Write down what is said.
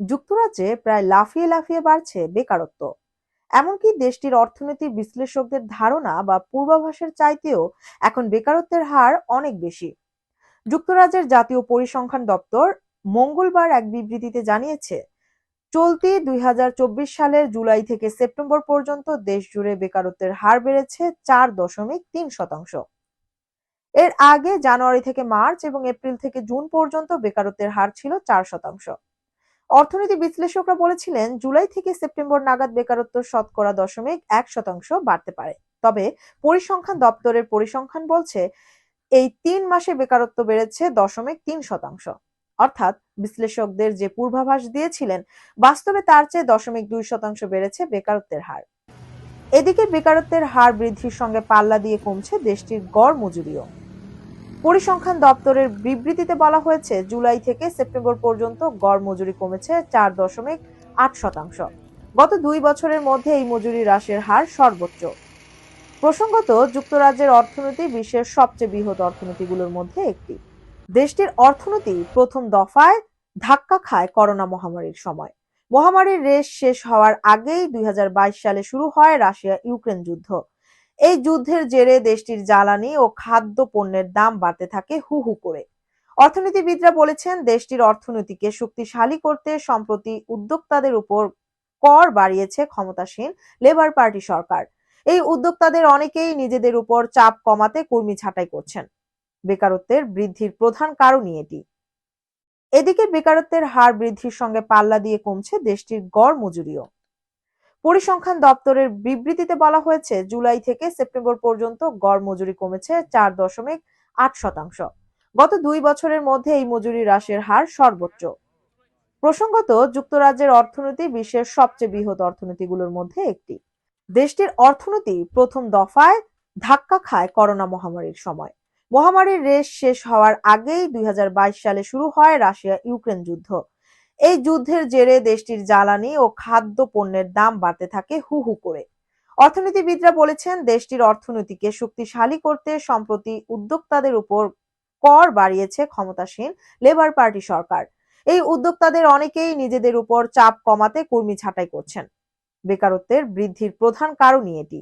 যুক্তরাজ্যে প্রায় লাফিয়ে লাফিয়ে বাড়ছে বেকারত্ব। এমনকি দেশটির অর্থনীতির বিশ্লেষকদের ধারণা বা পূর্বাভাসের চাইতেও এখন বেকারত্বের হার অনেক বেশি। যুক্তরাজ্যের জাতীয় পরিসংখ্যান দপ্তর মঙ্গলবার এক বিবৃতিতে জানিয়েছে, চলতি দুই হাজার চব্বিশ সালের জুলাই থেকে সেপ্টেম্বর পর্যন্ত দেশ জুড়ে বেকারত্বের হার বেড়েছে চার দশমিক তিন শতাংশ। এর আগে জানুয়ারি থেকে মার্চ এবং এপ্রিল থেকে জুন পর্যন্ত বেকারত্বের হার ছিল চার শতাংশ। অর্থনীতি বিশ্লেষকরা বলেছিলেন, জুলাই থেকে সেপ্টেম্বর নাগাদ বেকারত্ব শতকরা দশমিক এক শতাংশ বাড়তে পারে। তবে পরিসংখ্যান দপ্তরের পরিসংখ্যান বলছে, এই তিন মাসে বেকারত্ব বেড়েছে দশমিক তিন শতাংশ। অর্থাৎ বিশ্লেষকদের যে পূর্বাভাস দিয়েছিলেন, বাস্তবে তার চেয়ে দশমিক দুই শতাংশ বেড়েছে বেকারত্বের হার। এদিকে বেকারত্বের হার বৃদ্ধির সঙ্গে পাল্লা দিয়ে কমছে দেশটির গড় মজুরিও। পরিসংখ্যান দপ্তরের বিবৃতিতে বলা হয়েছে, জুলাই থেকে সেপ্টেম্বর পর্যন্ত গড় মজুরি কমেছে চার দশমিক আট শতাংশ। গত দুই বছরের মধ্যে এই মজুরি হ্রাসের হার সর্বোচ্চ। প্রসঙ্গত, যুক্তরাজ্যের অর্থনীতি বিশ্বের সবচেয়ে বৃহৎ অর্থনীতিগুলোর মধ্যে একটি। দেশটির অর্থনীতি প্রথম দফায় ধাক্কা খায় করোনা মহামারীর সময়। মহামারীর রেশ শেষ হওয়ার আগেই দুই হাজার বাইশ সালে শুরু হয় রাশিয়া ইউক্রেন যুদ্ধ। এই যুদ্ধের জেরে দেশটির জ্বালানি ও খাদ্য পণ্যের দাম বাড়তে থাকে হু হু করে। অর্থনীতিবিদরা বলেছেন, দেশটির অর্থনীতিকে শক্তিশালী করতে সম্প্রতি উদ্যোক্তাদের উপর কর বাড়িয়েছে ক্ষমতাসীন লেবার পার্টি সরকার। এই উদ্যোক্তাদের অনেকেই নিজেদের উপর চাপ কমাতে কর্মী ছাঁটাই করছেন। বেকারত্বের বৃদ্ধির প্রধান কারণই এটি। এদিকে বেকারত্বের হার বৃদ্ধির সঙ্গে পাল্লা দিয়ে কমছে দেশটির গড় মজুরিও। পরিসংখ্যান দপ্তরের বিবৃতিতে বলা হয়েছে, জুলাই থেকে সেপ্টেম্বর পর্যন্ত গড় মজুরি কমেছে চার দশমিক আট শতাংশ। গত দুই বছরের মধ্যে এই মজুরি হ্রাসের হার সর্বোচ্চ। প্রসঙ্গত, যুক্তরাজ্যের অর্থনীতি বিশ্বের সবচেয়ে বৃহৎ অর্থনীতিগুলোর মধ্যে একটি। দেশটির অর্থনীতি প্রথম দফায় ধাক্কা খায় করোনা মহামারীর সময়। মহামারীর রেশ শেষ হওয়ার আগেই দুই হাজার বাইশ সালে শুরু হয় রাশিয়া ইউক্রেন যুদ্ধ। এই যুদ্ধের জেরে দেশটির জ্বালানি ও খাদ্য পণ্যের দাম বাড়তে থাকে হু হু করে। অর্থনীতিবিদরা বলেছেন, দেশটির অর্থনীতিকে শক্তিশালী করতে সম্প্রতি উদ্যোক্তাদের উপর কর বাড়িয়েছে ক্ষমতাসীন লেবার পার্টি সরকার। এই উদ্যোক্তাদের অনেকেই নিজেদের উপর চাপ কমাতে কর্মী ছাঁটাই করছেন। বেকারত্বের বৃদ্ধির প্রধান কারণই এটি।